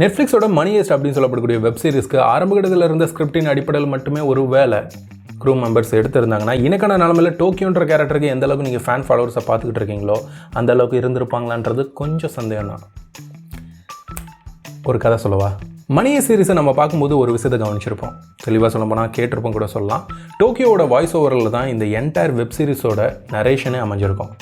நெட்ஃப்ளிக்ஸோட மணியஸ்ட் அப்படின்னு சொல்லப்படக்கூடிய வெப் சீரிஸ்க்கு ஆரம்ப கட்டத்தில் இருந்த ஸ்கிரிப்டின் அடிப்படையில் மட்டுமே ஒரு வேலை. க்ரூ மெம்பர்ஸ் எடுத்திருந்தாங்கன்னா இனக்கான நிலமையில் டோக்கியோன்ற கேரக்டருக்கு எந்த அளவுக்கு நீங்கள் ஃபேன் ஃபாலோவர்ஸை பார்த்துக்கிட்டு இருக்கீங்களோ அந்த அளவுக்கு இருந்திருப்பாங்களான்றது கொஞ்சம் சந்தேகம் தான் ஒரு கதை சொல்லவா? மணிய சீரிஸை நம்ம பார்க்கும்போது ஒரு விஷயத்தை கவனிச்சிருப்போம். தெளிவாக சொல்ல போனால் கேட்டிருப்போம் கூட சொல்லலாம். டோக்கியோவோட வாய்ஸ் ஓவரில் தான் இந்த என்டையர் வெப் சீரிஸோட நரேஷனே அமைஞ்சிருக்கும்.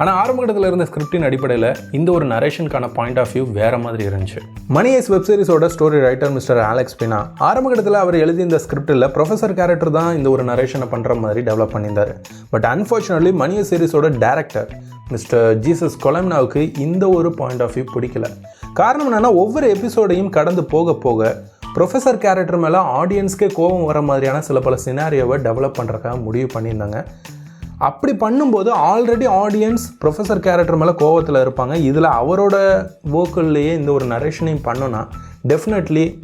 ஆனால் ஆரம்ப கட்டத்தில் இருந்த ஸ்கிரிப்டின் அடிப்படையில் இந்த ஒரு நரேஷனுக்கான பாயிண்ட் ஆஃப் வியூ வேறு மாதிரி இருந்துச்சு. Money heist web சீரிஸோட story writer mister Alex Pina ஆரம்ப கட்டத்தில் அவர் எழுதிய இந்த ஸ்கிரிப்டில் ப்ரொஃபஸர் கேரக்டர் தான் இந்த ஒரு நரேஷனை பண்ணுற மாதிரி டெவலப் பண்ணியிருந்தார். பட் அன்ஃபார்ச்சுனேட்லி மணியஸ் சீரிஸோட டேரக்டர் மிஸ்டர் ஜீசஸ் கொலம்னாவுக்கு இந்த ஒரு பாயிண்ட் ஆஃப் வியூ பிடிக்கல. காரணம் என்னென்னா ஒவ்வொரு எபிசோடையும் கடந்து போக போக ப்ரொஃபஸர் கேரக்டர் மேலே ஆடியன்ஸ்க்கே கோபம் வர மாதிரியான சில பல சினாரியோவை டெவலப் பண்ணுறக்காக முடிவு பண்ணியிருந்தாங்க. அப்படி பண்ணும்போது ஆல்ரெடி ஆடியன்ஸ் ப்ரொஃபஸர் கேரக்டர் மேலே கோவத்தில் இருப்பாங்க. இதில் அவரோட வோக்கல்லையே இந்த ஒரு நரேஷனையும் பண்ணோன்னா டெஃபினெட்லி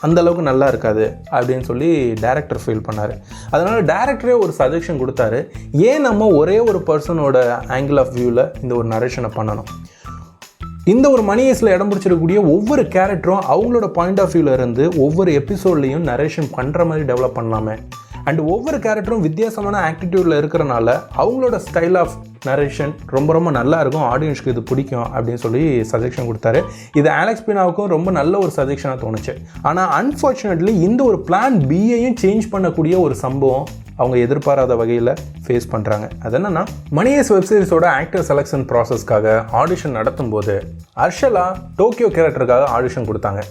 அந்த அளவுக்கு நல்லா இருக்காது அப்படின்னு சொல்லி டேரக்டர் ஃபீல் பண்ணார். அதனால் டேரக்டரே ஒரு சஜஷன் கொடுத்தாரு. ஏன் நம்ம ஒரே ஒரு பர்சனோட ஆங்கிள் ஆஃப் வியூவில் இந்த ஒரு நரேஷனை பண்ணணும்? இந்த ஒரு மணியஸில் இடம் பிடிச்சிருக்கக்கூடிய ஒவ்வொரு கேரக்டரும் அவங்களோட பாயிண்ட் ஆஃப் வியூவில் இருந்து ஒவ்வொரு எபிசோட்லேயும் நரேஷன் பண்ணுற மாதிரி டெவலப் பண்ணலாமே. அண்ட் ஒவ்வொரு கேரக்டரும் வித்தியாசமான ஆக்டிடியூடில் இருக்கிறனால அவங்களோட ஸ்டைல் ஆஃப் நரேஷன் ரொம்ப ரொம்ப நல்லா இருக்கும். ஆடியன்ஸ்க்கு இது பிடிக்கும் அப்படின்னு சொல்லி சஜெஷன் கொடுத்தாரு. இது ஆலெக்ஸ் பினாவுக்கும் ரொம்ப நல்ல ஒரு சஜெஷனாக தோணுச்சு. ஆனால் அன்ஃபார்ச்சுனேட்லி இந்த ஒரு பிளான் பிஏயும் சேஞ்ச் பண்ணக்கூடிய ஒரு சம்பவம் அவங்க எதிர்பாராத வகையில் ஃபேஸ் பண்ணுறாங்க அது என்னன்னா மணியஸ் வெப்சீரிஸோட ஆக்டர் செலெக்ஷன் ப்ராசஸ்க்காக ஆடிஷன் நடத்தும் போது அர்ஷலா டோக்கியோ கேரக்டருக்காக ஆடிஷன் கொடுத்தாங்க.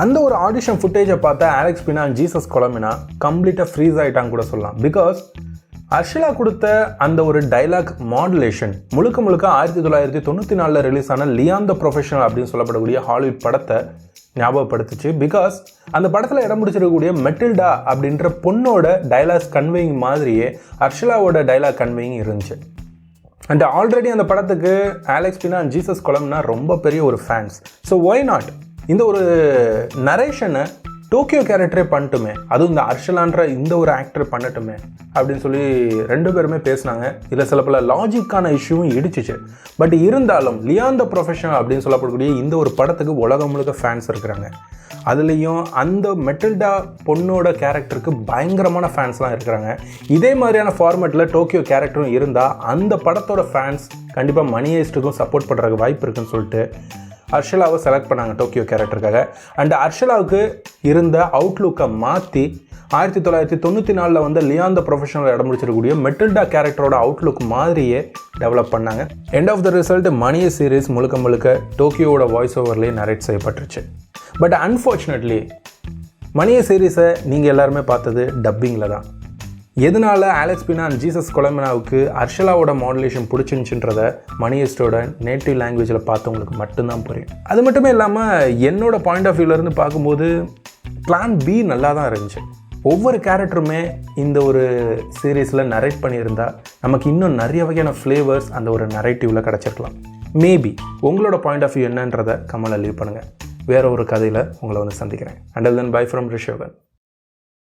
அந்த ஒரு ஆடிஷன் ஃபுட்டேஜை பார்த்தா ஆலெக்ஸ் பினா ஜீசஸ் கொலமினா கம்ப்ளீட்டாக ஃப்ரீஸ் ஆகிட்டாங்க கூட சொல்லலாம். பிகாஸ் அர்ஷலா கொடுத்த அந்த ஒரு டைலாக் மாடுலேஷன் முழுக்க முழுக்க ஆயிரத்தி தொள்ளாயிரத்தி தொண்ணூற்றி நாலில் ரிலீஸ் ஆன லியான் த ப்ரொஃபஷனல் அப்படின்னு சொல்லப்படக்கூடிய ஹாலிவுட் படத்தை ஞாபகப்படுத்துச்சு. பிகாஸ் அந்த படத்தில் இடம் பிடிச்சிருக்கக்கூடிய மெட்டில்டா அப்படின்ற பொண்ணோட டைலாக்ஸ் கன்வேயிங் மாதிரியே அர்ஷலாவோட டைலாக் கன்வேயிங் இருந்துச்சு. அண்ட் ஆல்ரெடி அந்த படத்துக்கு Alex Pina and Jesus Colmenar ரொம்ப பெரிய ஒரு ஃபேன்ஸ் ஸோ ஒய் நாட் இந்த ஒரு நரேஷனை டோக்கியோ கேரக்டரே பண்ணட்டுமே அதுவும் இந்த அர்ஷலான்ற இந்த ஒரு ஆக்டர் பண்ணட்டுமே அப்படின்னு சொல்லி ரெண்டு பேருமே பேசினாங்க. இதில் சில பல லாஜிக்கான இஷ்யூவும் இடிச்சிச்சு. பட் இருந்தாலும் லியான் த ப்ரொஃபஷனல் அப்படின்னு சொல்லப்படக்கூடிய இந்த ஒரு படத்துக்கு உலகம் முழுக்க ஃபேன்ஸ் இருக்கிறாங்க. அதுலேயும் அந்த மெட்டில்டா பொண்ணோட கேரக்டருக்கு பயங்கரமான ஃபேன்ஸ்லாம் இருக்கிறாங்க. இதே மாதிரியான ஃபார்மேட்டில் டோக்கியோ கேரக்டரும் இருந்தால் அந்த படத்தோட ஃபேன்ஸ் கண்டிப்பாக மணியஸ்ட்டுக்கும் சப்போர்ட் பண்ணுறதுக்கு வாய்ப்பு இருக்குன்னு சொல்லிட்டு அர்ஷலாவை செலக்ட் பண்ணாங்க டோக்கியோ கேரக்டருக்காக அண்ட் அர்ஷலாவுக்கு இருந்த அவுட்லுக்கை மாற்றி ஆயிரத்தி தொள்ளாயிரத்தி தொண்ணூற்றி நாலில் வந்து லியான் த ப்ரொஃபஷனல் இடம் முடிச்சிருக்கக்கூடிய மெட்டில்டா கேரக்டரோட அவுட்லுக் மாதிரியே டெவலப் பண்ணாங்க. End of the result money series முழுக்க முழுக்க டோக்கியோட வாய்ஸ் ஓவர்லேயே நரேட் செய்யப்பட்டுருச்சு. பட் அன்ஃபார்ச்சுனேட்லி மணிய சீரீஸை நீங்கள் எல்லாருமே பார்த்தது டப்பிங்கில் தான். எதனால ஆலெக்ஸ் பினா அண்ட் ஜீசஸ் கொலமினாவுக்கு அர்ஷலாவோட மாடுலேஷன் பிடிச்சிருந்துச்சுன்றத மணியஸ்டோட நேட்டிவ் லாங்குவேஜில் பார்த்தவங்களுக்கு மட்டும்தான் புரியும். அது மட்டுமே இல்லாமல் என்னோட பாயிண்ட் ஆஃப் வியூலேருந்து பார்க்கும்போது பிளான் பி நல்லா தான் இருந்துச்சு. ஒவ்வொரு கேரக்டருமே இந்த ஒரு சீரீஸில் நரேட் பண்ணியிருந்தா நமக்கு இன்னும் நிறைய வகையான ஃப்ளேவர்ஸ் அந்த ஒரு நரேட்டிவில் கிடச்சிருக்கலாம். மேபி உங்களோட பாயிண்ட் ஆஃப் வியூ என்னன்றதை கமலை லீவ் பண்ணுங்கள் வேற ஒரு கதையில் உங்களை வந்து சந்திக்கிறேன். Until then bye from Rishogan